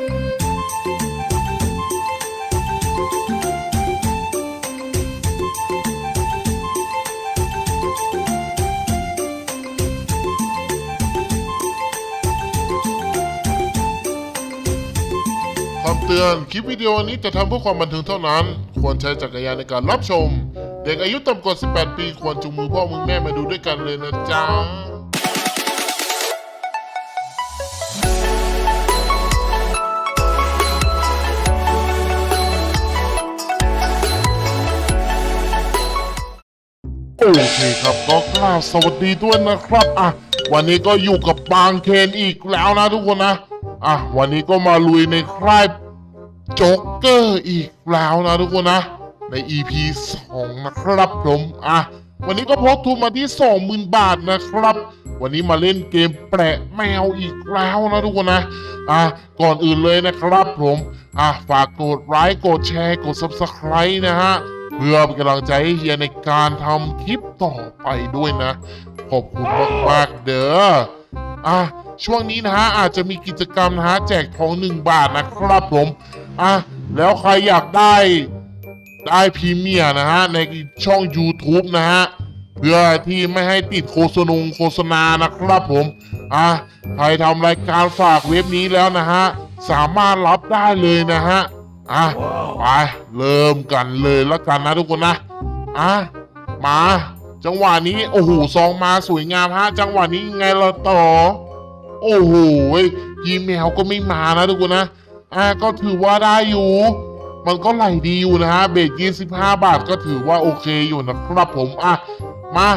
คำเตือน คลิปวิดีโอนี้จะทำเพื่อความบันเทิงเท่านั้น ควรใช้จักรยานในการรับชม เด็กอายุต่ำกว่า 18 ปี ควรจูงมือพ่อมือแม่มาดูด้วยกันเลยนะจ๊ะ โอเคครับก็กราสวัสดีด้วยนะครับอะวันนี้ก็อยู่กับบางเคนอีกแล้วนะทุกคนนะอะวันนี้ก็มาลุยในค่ายโจ๊กเกอร์อีกแล้วนะทุกคนนะ ใน EP 2 นะครับผมอะวันนี้ก็พกทุนมาที่ 20,000 บาทนะครับ วันนี้มาเล่นเกมแปะแมวอีกแล้วนะทุกคนนะอะก่อนอื่นเลยนะครับผมอะฝากกดไลค์กดแชร์กด Subscribe นะฮะ เพื่อเป็นกำลังใจให้เฮียในการทำคลิปต่อไปด้วยนะ ขอบคุณมากๆเด้ออะช่วงนี้นะฮะอาจจะมีกิจกรรมนะฮะแจกทองหนึ่งบาทนะครับผมอะแล้วใครอยากได้ได้พรีเมียร์นะฮะ ในช่อง YouTube นะฮะ เพื่อที่ไม่ให้ติดโฆษณงโฆษณานะครับผม อะใครทำรายการฝากเว็บนี้แล้วนะฮะ สามารถรับได้เลยนะฮะ อะ ไปเริ่มกันเลยแล้วกันนะทุกคนนะอะมา จังหวะนี้โอ้โหซองมาสวยงามฮะ จังหวะนี้ยังไงเราต่อ โอ้โหยีแมวก็ไม่มานะทุกคนนะอะก็ถือว่าได้อยู่ มันก็ไหลดีอยู่นะฮะเบรก25บาทก็ถือว่าโอเคอยู่นะครับผมอะมา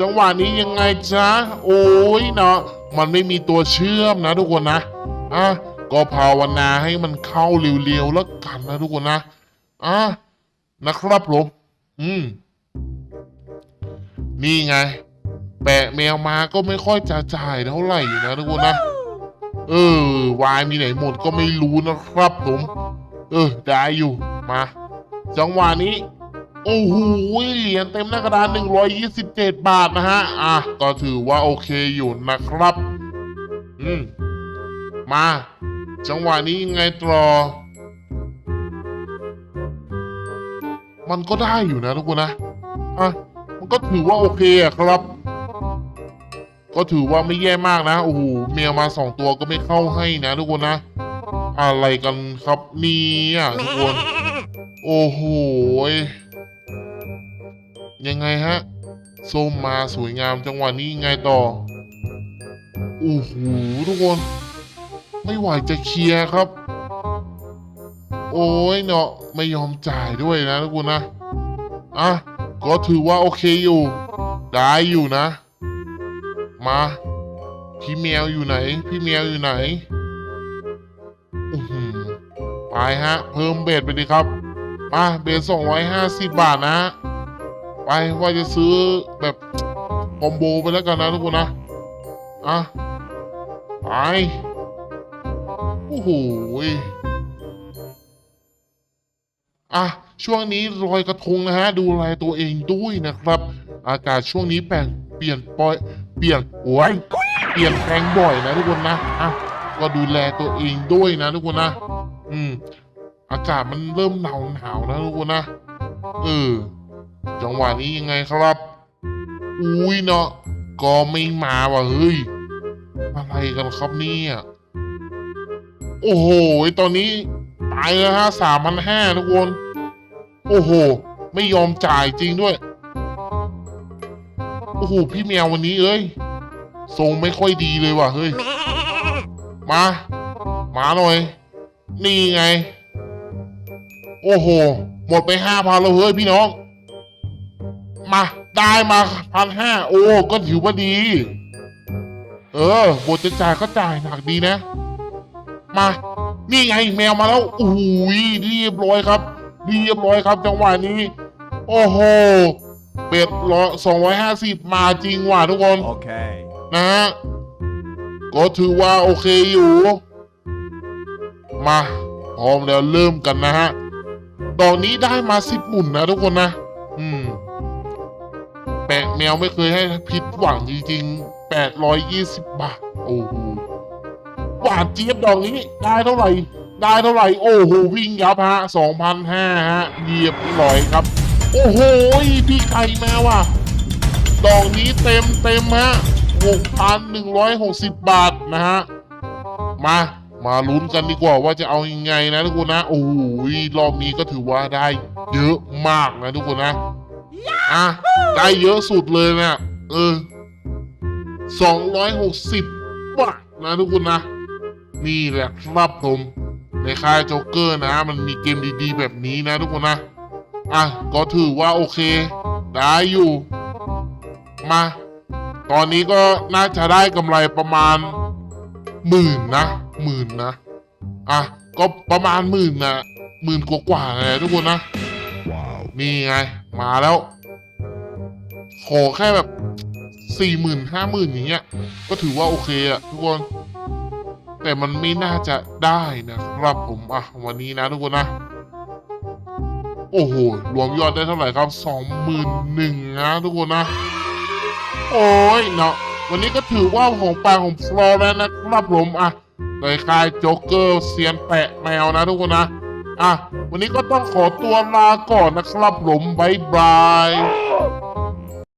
จังหวะนี้ยังไงจ๊ะโอ้ยเนาะมันไม่มีตัวเชื่อมนะทุกคนนะอะ ก็ภาวนาให้มันเข้าเร็วๆแล้วกันนะทุกคนนะอะนะครับผมอืม นี่ไง แปะแมวมาก็ไม่ค่อยจะจ่ายเท่าไหร่นะทุกคนนะ เออ วายมีไหนหมดก็ไม่รู้นะครับผม เออ ได้อยู่ มา จังหวะนี้ โอ้โห เหรียญเต็มหน้ากระดาน127 บาทนะฮะ อะ ก็ถือว่าโอเคอยู่นะครับ อืม มา จังหวะนี้ยังไงต่อมันก็ได้อยู่นะทุกคนนะอะมันก็ถือว่าโอเคอะครับ ก็ถือว่าไม่แย่มากนะ โอ้โหเมียมาสองตัวก็ไม่เข้าให้นะทุกคนนะ อะไรกันครับเนี่ยทุกคน โอ้โหยยังไงฮะส้มมาสวยงามจังหวะนี้ยังไงต่อโอ้โหทุกคน ไม่ไหวจะเคลียร์ครับ โอ้ยเนาะไม่ยอมจ่ายด้วยนะทุกคนนะ อะ ก็ถือว่าโอเคอยู่ ได้อยู่นะ มา พี่แมวอยู่ไหน พี่แมวอยู่ไหนอือหือไปฮะ เพิ่มเบสไปดีครับมาเบสสองร้อยห้าสิบบาทนะ ไปว่าจะซื้อแบบคอมโบไปแล้วกันนะทุกคนนะ อะ ไป โอ้โหอะช่วงนี้ลอยกระทงนะฮะ ดูแลตัวเองด้วยนะครับ อากาศช่วงนี้แปลงเปลี่ยนปอยเปลี่ยนโอ้ยเปลี่ยนแปลงบ่อยนะทุกคนนะอะก็ดูแลตัวเองด้วยนะทุกคนนะ อืม อากาศมันเริ่มหนาวหนาวนะทุกคนนะเออจังหวะนี้ยังไงครับ อุ้ยเนาะก็ไม่มาว่ะเฮ้ย อะไรกันครับเนี่ย โอ้โห ตอนนี้ตายแล้วฮะสามพันห้าทุกคน โอ้โห ไม่ยอมจ่ายจริงด้วย โอ้โห พี่แมววันนี้เอ้ย ทรงไม่ค่อยดีเลยว่ะ เฮ้ย มา มาหน่อย นี่ไง โอ้โห หมดไปห้าพันแล้วเฮ้ยพี่น้อง มาได้มาพันห้าโอ้ ก็ถือว่าดี เออบทจะจ่ายก็จ่ายหนักดีนะ มา นี่ไงแมวมาแล้วโอ้โหเรียบร้อยครับเรียบร้อยครับจังหวะนี้ โอ้โหเป็ดร้อยสองร้อยห้าสิบมาจริงว่ะทุกคน Okay. นะฮะก็ถือว่าโอเคอยู่ มาพร้อมแล้วเริ่มกันนะฮะดอกนี้ได้มาสิบหมุนนะทุกคนนะ อืมแปะแมวไม่เคยให้ผิดหวังจริงๆแปดร้อยยี่สิบบาท โอ้โห หวานเจี๊ยบดอกนี้ได้เท่าไหร่ ได้เท่าไหร่ โอ้โหวิ่งยับฮะสองพันห้าฮะเหยียบร้อยครับ โอ้โหพี่ไก่มาว่ะดอกนี้เต็มเต็มฮะหกพันหนึ่งร้อยหกสิบบาทนะฮะมามาลุ้นกันดีกว่าว่าจะเอายังไงนะทุกคนนะโอ้โหรอบนี้ก็ถือว่าได้เยอะมากนะทุกคนนะอะได้เยอะสุดเลยเนี่ยเออสองร้อยหกสิบบาทนะทุกคนนะ นี่แหละครับผมในค่ายโจ๊กเกอร์นะ มันมีเกมดีๆ แบบนี้นะทุกคนนะ อะ ก็ถือว่าโอเค ได้อยู่ มา ตอนนี้ก็น่าจะได้กำไรประมาณหมื่นนะหมื่นนะ อะ ก็ประมาณหมื่นนะหมื่นกว่าๆเลยทุกคนนะนี่ไง มาแล้ว ขอแค่แบบสี่หมื่นห้าหมื่นอย่างเงี้ย ก็ถือว่าโอเคอะทุกคน แต่มันไม่น่าจะได้นะครับผมอะวันนี้นะทุกคนนะ โอ้โห รวมยอดได้เท่าไหร่ครับสองหมื่นหนึ่งนะทุกคนนะ โอ้ยเนาะวันนี้ก็ถือว่าของปลาของฟลอร์แล้วนะครับผมอะในคายโจ๊กเกอร์เซียนแปะแมวนะทุกคนนะ อะ วันนี้ก็ต้องขอตัวลาก่อนนะครับผมบายบาย